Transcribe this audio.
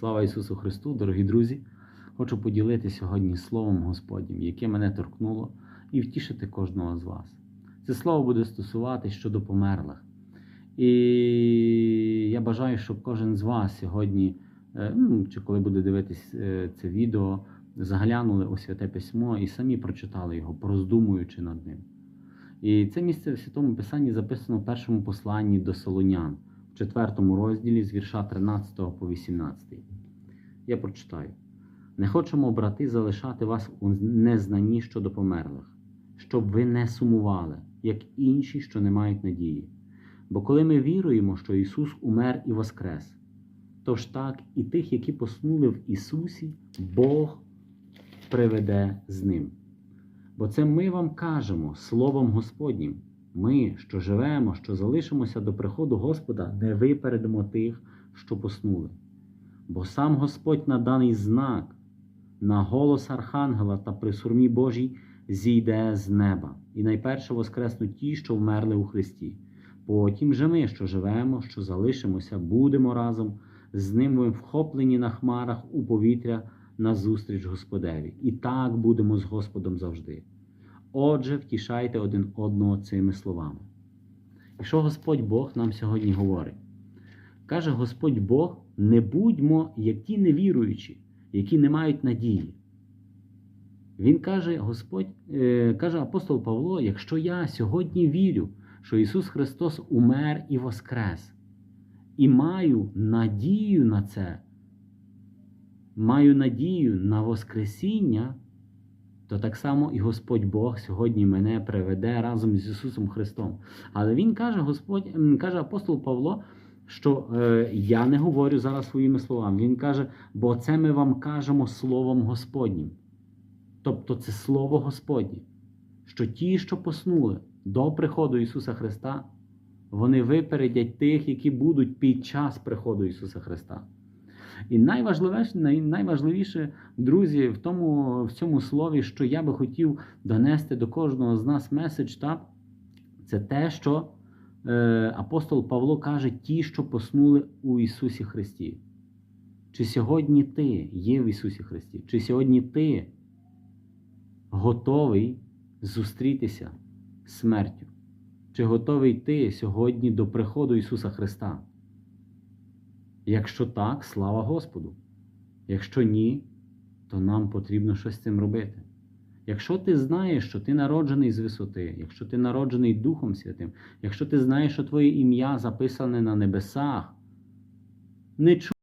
Слава Ісусу Христу, дорогі друзі! Хочу поділитися сьогодні Словом Господнім, яке мене торкнуло, і втішити кожного з вас. Це слово буде стосуватись щодо померлих. І я бажаю, щоб кожен з вас сьогодні, е, ну, чи коли буде дивитись е, це відео, заглянули у святе письмо і самі прочитали його, пороздумуючи над ним. І це місце в Святому Писанні записано в першому посланні до Солонян, в четвертому розділі з вірша 13 по 18. Я прочитаю: не хочемо, брати, залишати вас у незнанні щодо померлих, щоб ви не сумували, як інші, що не мають надії. Бо коли ми віруємо, що Ісус умер і воскрес, то ж так і тих, які поснули в Ісусі, Бог приведе з Ним. Бо це ми вам кажемо Словом Господнім. Ми, що живемо, що залишимося до приходу Господа, не випередимо тих, що поснули. Бо сам Господь на даний знак, на голос Архангела та при сурмі Божій зійде з неба, і найперше воскреснуть ті, що вмерли у Христі. Потім же ми, що живемо, що залишимося, будемо разом з ним вхоплені на хмарах у повітря назустріч Господеві. І так будемо з Господом завжди. Отже, втішайте один одного цими словами. І що Господь Бог нам сьогодні говорить? Каже Господь Бог: не будьмо, як ті невіруючі, які не мають надії. Він каже, Господь, е, каже апостол Павло: якщо я сьогодні вірю, що Ісус Христос умер і воскрес, і маю надію на це, маю надію на Воскресіння, то так само і Господь Бог сьогодні мене приведе разом з Ісусом Христом. Але Він каже, Господь, каже апостол Павло, що е, я не говорю зараз своїми словами. Він каже, бо це ми вам кажемо Словом Господнім. Тобто це Слово Господнє, що ті, що поснули до приходу Ісуса Христа, вони випередять тих, які будуть під час приходу Ісуса Христа. І найважливіше, найважливіше, друзі, в тому, в цьому слові, що я би хотів донести до кожного з нас меседж, так, це те, що е, апостол Павло каже, ті, що поснули у Ісусі Христі. Чи сьогодні ти є в Ісусі Христі? Чи сьогодні ти готовий зустрітися з смертю? Чи готовий ти сьогодні до приходу Ісуса Христа? Якщо так, слава Господу. Якщо ні, то нам потрібно щось з цим робити. Якщо ти знаєш, що ти народжений з висоти, якщо ти народжений Духом Святим, якщо ти знаєш, що твоє ім'я записане на небесах, не чуй